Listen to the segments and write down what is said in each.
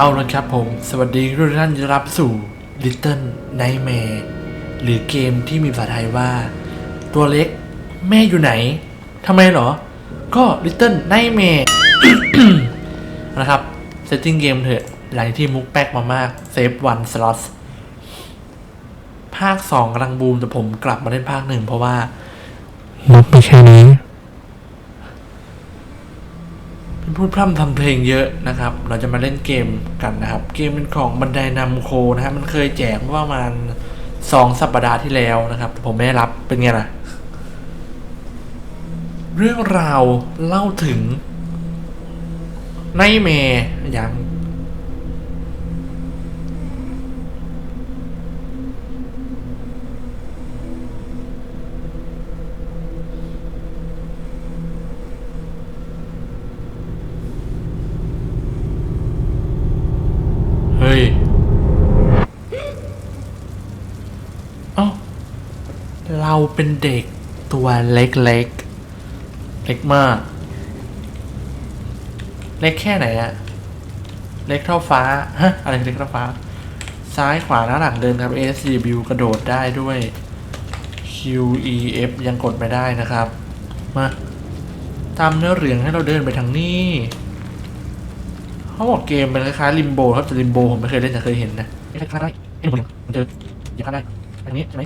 เอาละครับผม สวัสดีทุกท่านรับสู่ Little Nightmare หรือเกมที่มีภาษาไทยว่า ตัวเล็กแม่อยู่ไหนทำไมเหรอ ก็ Little Nightmare นะครับ เซตติ้งเกมเถอะ หลังที่มุกแป๊กมามากเซฟวันสล็อตภาค 2กำลังบูมแต่ผมกลับมาเล่นภาคหนึ่งเพราะว่า มุกไม่แค่นี้ เป็นพูดพร่ำทำเพลงเยอะนะครับ เราจะมาเล่นเกมกันนะครับ เกมเป็นของบันไดนำโคนะครับมันเคยแจกเมื่อประมาณสองสัปดาห์ที่แล้วนะครับ ผมไม่รับเป็นไงล่ะ เรื่องราวเล่าถึงไนเมย์อย่าง เฮ้ย เอ้า เราเป็นเด็กตัวเล็กๆ เล็กมาก เล็กแค่ไหนอะเล็กเท่าฟ้า ฮะ อะไรเล็กเท่าฟ้า ซ้ายขวาหน้าหลังเดินครับ S W กระโดดได้ด้วย Q E F ยังกดไม่ได้นะครับ มา ตามเนื้อเรื่องให้เราเดินไปทางนี้ เขาบอกเกมมันคล้ายๆลิมโบครับแต่ลิมโบผมไม่เคยเล่นแต่เคยเห็นนะคล้ายๆได้เอ้ยผมเจออย่าพลาดได้อันนี้ใช่ไหม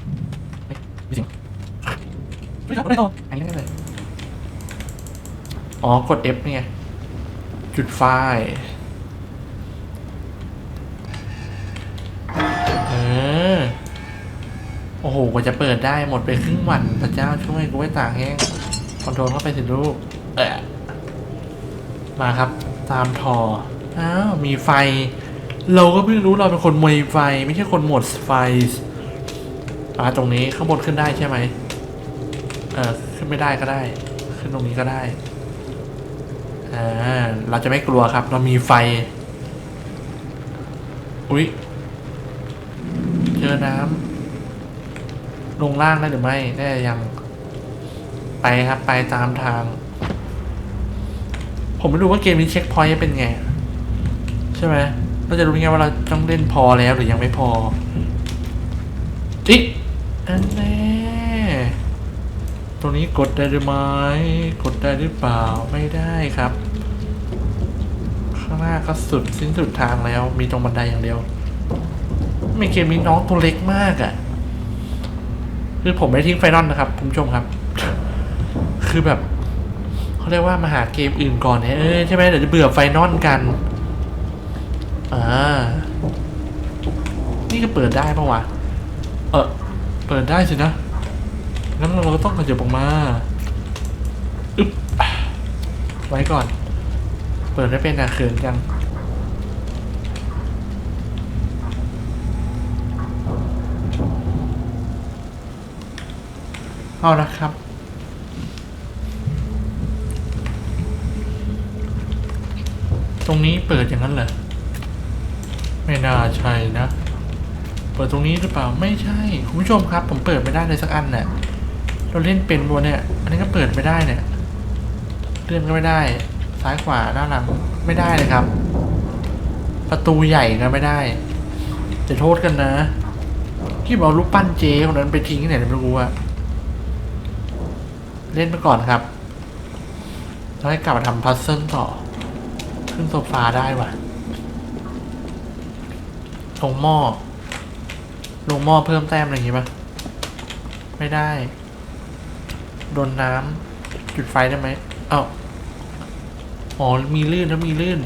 เฮ้ยมีเสียงไม่ครับไม่ต่ออันนี้ได้เลยอ๋อ กด F เนี่ไงจุดไฟเออ โอ้โห กว่าจะเปิดได้หมดไปครึ่งวันพระเจ้าช่วยกูไว้ตากแห้ง คอนโทรลเข้าไปสิลูก เออมาครับ ตามทอ อ้าว มีไฟ เราก็เพิ่งรู้เราเป็นคนมวยไฟ ไม่ใช่คนหมดไฟ อ่าตรงนี้ข้างบนขึ้นได้ใช่ไหมเออขึ้นไม่ได้ก็ได้ ขึ้นตรงนี้ก็ได้อ่าเราจะไม่กลัวครับ เรามีไฟ อุ๊ยเจอน้ำลงล่างได้หรือไม่ได้ยังไปครับ ไปตามทาง ผมไม่รู้ว่าเกมนี้เช็คพอยต์เป็นไง ใช่ไหมเราจะรู้ไงว่าเราต้องเล่นพอแล้วหรือยังไม่พอจิ๊ อันแน่ตรงนี้กดได้หรือไม่กดได้หรือเปล่าไม่ได้ครับ ข้างหน้าก็สุดสิ้นสุดทางแล้ว มีตรงบันไดอย่างเดียวไม่เกมนี้น้องตัวเล็กมากอะ่ะ คือผมไม่ทิ้งไฟนอลนะครับคุณผู้ชมครับ คือแบบเขาเรียกว่ามาหาเกมอื่นก่อนเนี่ยเออใช่ไหมเดี๋ยวจะเบื่อไฟนอลกันอ่านี่ก็เปิดได้ปะวะ เออ ปิดได้สินะ งั้นเราต้องขยับออกมาอึ๊บไว้ก่อน เปิดได้เป็นอะเขินจังเอาละครับ ตรงนี้เปิดอย่างนั้นเหรอ ไม่น่าใช่นะ เปิดตรงนี้หรือเปล่าไม่ใช่คุณผู้ชมครับ ผมเปิดไม่ได้เลยสักอันเนี่ยเราเล่นเป็นบัวเนี่ย อันนี้ก็เปิดไม่ได้เนี่ยเลื่อนก็ไม่ได้ ซ้ายขวาหน้าหลังไม่ได้เลยครับ ประตูใหญ่ก็ไม่ได้ จะโทษกันนะ ที่เอารูปปั้นเจคนนั้นไปทิ้งที่ไหนไม่รู้อะเล่นไปก่อนครับแล้วให้กลับมาทำพัซเซิลต่อ ขึ้นโซฟาได้ว่ะลงหม้อ ลงหม้อเพิ่มแต้มอะไรอย่างงี้ปะไม่ได้ โดนน้ำจุดไฟได้ไหมเอ้าอ๋อมีลื่นแล้วมีลื่น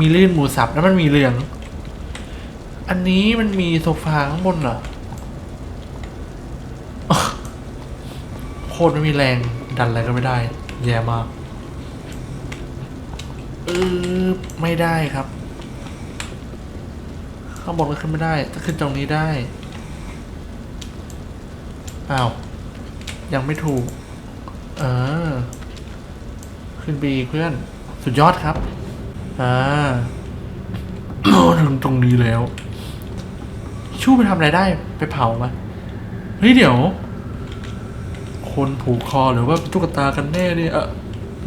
มีลื่นหมูสับแล้วมันมีเหลือง อันนี้มันมีโซฟาข้างบนเหรอโคตรไม่มีแรงดันอะไรก็ไม่ได้ แย่มากเออไม่ได้ครับ ข้างบนก็ขึ้นไม่ได้ถ้าขึ้นตรงนี้ได้อ้าวยังไม่ถูก เออ ขึ้นไปอีกเพื่อน สุดยอดครับ อ่าถึงตรงนี้แล้ว ชู่ไปทำอะไรได้ ไปเผาปะเฮ้ยเดี๋ยว คนผูกคอหรือว่าตุ๊กตากันแน่เนี่ย เออ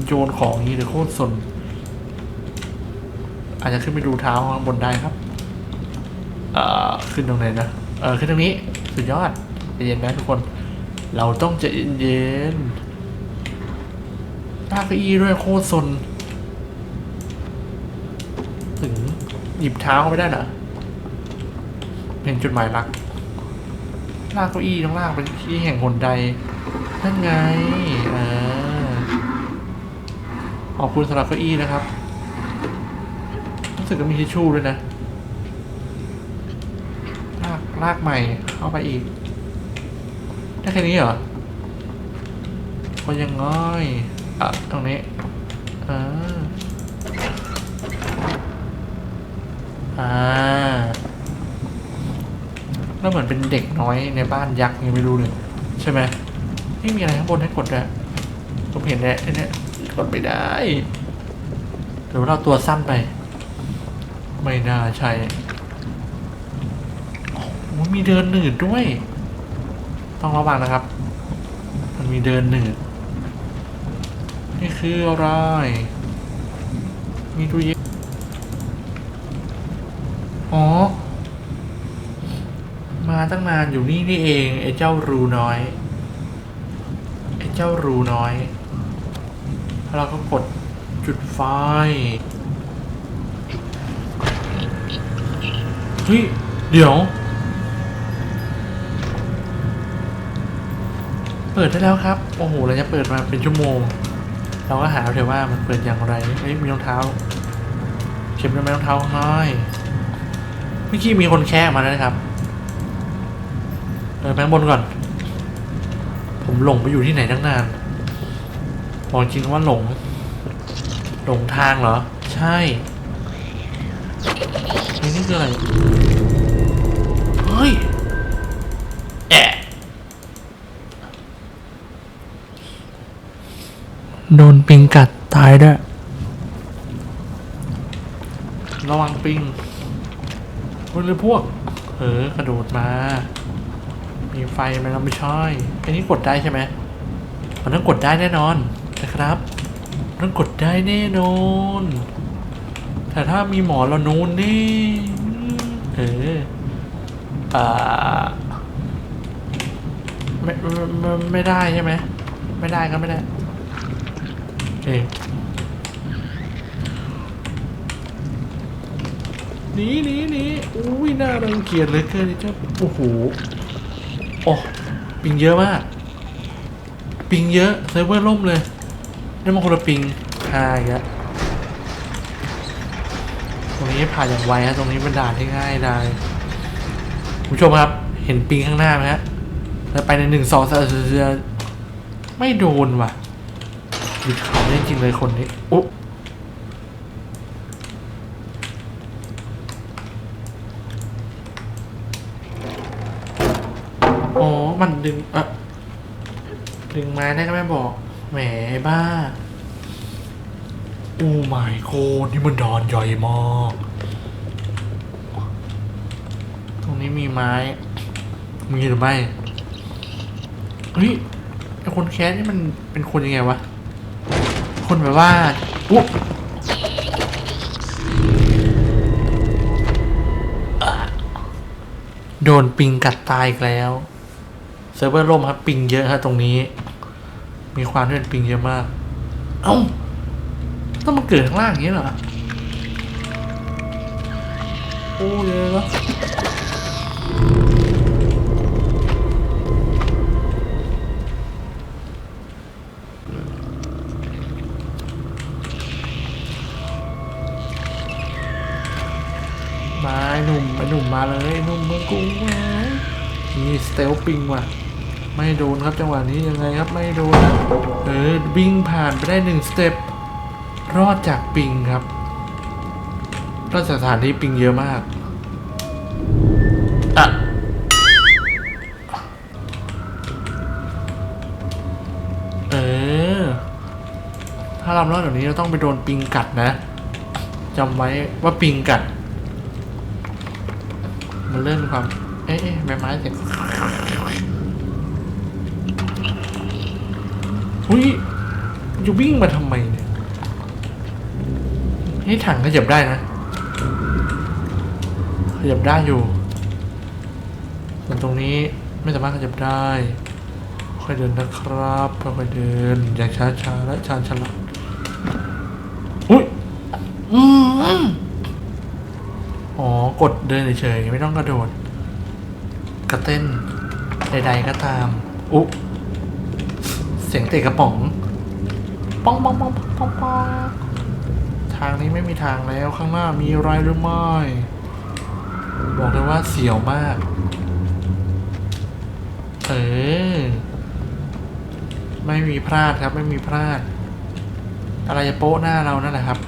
โยนของอย่างนี้เดี๋ยวโคตรสน อาจจะขึ้นไปดูเท้าข้างบนได้ครับ เอ่อขึ้นตรงไหนนะเออขึ้นตรงนี้สุดยอดใจเย็นนะทุกคน เราต้องใจเย็นๆลากเก้าอี้ด้วยโคตรซนถึงหยิบเท้าเขาไปได้เหรอเป็นจุดหมายรักลากเก้าอี้ต้องลากไปที่แห่งหนใดนั่นไงอ่าขอบคุณสำหรับเก้าอี้นะครับ รู้สึกว่ามีทิชชู่ด้วยนะ ลากใหม่เข้าไปอีก ได้แค่นี้เหรอก็ยังง่อยอะตรงนี้อ่าอ่าแล้วเหมือนเป็นเด็กน้อยในบ้านยักษ์ยังไม่รู้เลยใช่ไหมไม่มีอะไรข้างบนให้กดด้วยผมเห็นแล้วไอ้เนี่ยกดไม่ได้หรือว่าเราตัวสั้นไป ไม่น่าใช่ โอ้โหมีเดินหนืดด้วย ต้องระวังนะครับ มันมีเดินหนืด นี่คืออะไร มีตู้เย็นอ๋อ มาตั้งนานอยู่นี่นี่เองไอ้เจ้ารูน้อยไอ้เจ้ารูน้อยแล้วเราก็กดจุดไฟเฮ้ยเดี๋ยว เปิดได้แล้วครับ โอ้โหเราจะเปิดมาเป็นชั่วโมง เราก็หาเถอะว่ามันเปิดอย่างไรเฮ้ยมีรองเท้า เข็มได้ไมรองเท้าน้อยเมื่อกี้มีคนแค่มาแล้วนะครับเออไปข้างบนก่อน ผมหลงไปอยู่ที่ไหนตั้งนานบอกจริงว่าหลง หลงทางเหรอ ใช่นี่นี่คืออะไร เฮ้ย แอะ โดนปิงกัดตายด้วย ระวังปิงเฮ้ยหรือพวก เออกระโดดมา มีไฟไหมเราไม่ช่อยอันนี้กดได้ใช่ไหมมันต้องกดได้แน่นอนนะครับมันต้องกดได้แน่นอน แต่ถ้ามีหมอเรานูนนี่เอออ่าไม่ไม่ไม่ไม่ได้ใช่ไหม ไม่ได้ก็ไม่ได้ เอยหนีหนีหนีอุ้ยน่ารังเกียจเลยเกินไอ้เจ้าโอ้โหโอ้ปิงเยอะมาก ปิงเยอะเซิร์ฟเวอร์ล่มเลยได้มาคนละปิงหายอะตรงนี้ผ่านอย่างไวฮะตรงนี้เป็นด่านที่ง่ายได้คุณผู้ชมครับ เห็นปิงข้างหน้าไหมฮะแล้วไปในหนึ่งสองสามไม่โดนว่ะ หยุดเขาจริงๆเลยคนนี้อุ๊บอ๋อ มันดึงอะดึงไมาได้ก็ไม่บอก แหมบ้า โอ้ไม่โคนี่มันดอนใหญ่มาก ตรงนี้มีไม้ มีหรือไม่เฮ้ยไอคนแค้นนี่มันเป็นคนยังไงวะ คนแบบว่าปุ๊บโดนปิงกัดตายอีกแล้ว เซิร์ฟเวอร์ล่มครับ ปิงเยอะฮะตรงนี้ มีความที่เป็นปิงเยอะมาก เอ้า ต้องมาเกิดข้างล่างอย่างนี้เหรอ โอ้เยอะม ไอ้หนุ่มเมืองกรุงมานี่สเตลปิงว่ะ ไม่โดนครับจังหวะนี้ยังไงครับไม่โดนนะเออวิ่งผ่านไปได้หนึ่งสเต็ปรอดจากปิงครับรอดจากสถานที่ปิงเยอะมากอะเออ ถ้าเรารอดแบบนี้เราต้องไปโดนปิงกัดนะจำไว้ว่าปิงกัด มันเริ่มมีความ เอ๊ะใบไม้เสียงหุ้ยจะวิ่งมาทำไมเนี่ยนี่ถังขยับได้นะยับได้อยู่ส่วนตรงนี้ไม่สามารถขยับได้ ค่อยเดินนะครับค่อยเดิน อย่างช้าๆและชาญฉลาดอุ้ยอืม อ๋อกดเดินเฉยๆไม่ต้องกระโดด กระเต้นใดๆก็ตาม อุ๊เสียงเตะกระป๋องป้องป้องป้องป้องป้องป้องทางนี้ไม่มีทางแล้วข้างหน้ามีอะไรหรือไม่บอกเลยว่าเสียวมาก เออ ไม่มีพลาดครับ ไม่มีพลาด อะไรจะโป๊ะหน้าเรานั่นแหละครับ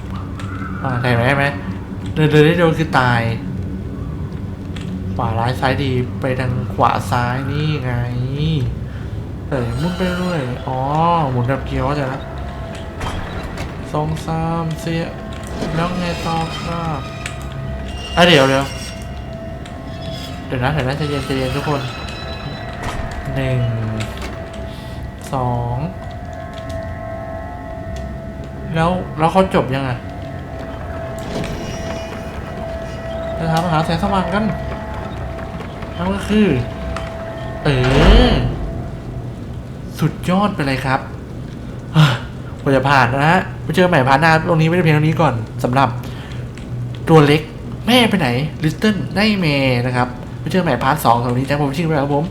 อ่าใช่ไหมไหม เดินเดินได้โดนคือตาย ขวาร้ายซ้ายดีไปทางขวาซ้ายนี่ไงเอ้ยมุนไปเรื่อยอ๋อหมุนแบบเกียวจ้ะนะสองสามเสียแล้วไงต่อครับอะเดี๋ยวเดี๋ยวเดี๋ยวนะเดี๋ยวนะใจเย็นใจเย็นทุกคนหนึ่งสองแล้วแล้วเขาจบยังไง จะทำหาแสงสว่างกันนั่นก็คือ เออ สุดยอดไปเลยครับอะกว่าจะผ่านนะฮะไปเจอใหม่ผ่านหน้าตรงนี้ไม่ได้เพียงเท่านี้ก่อนสำหรับตัวเล็กแม่ไปไหนลิตเติ้ลไนเมนะครับไปเจอใหม่พาร์ทสองตรงนี้แจ็คผมชิงไปแล้วครับผม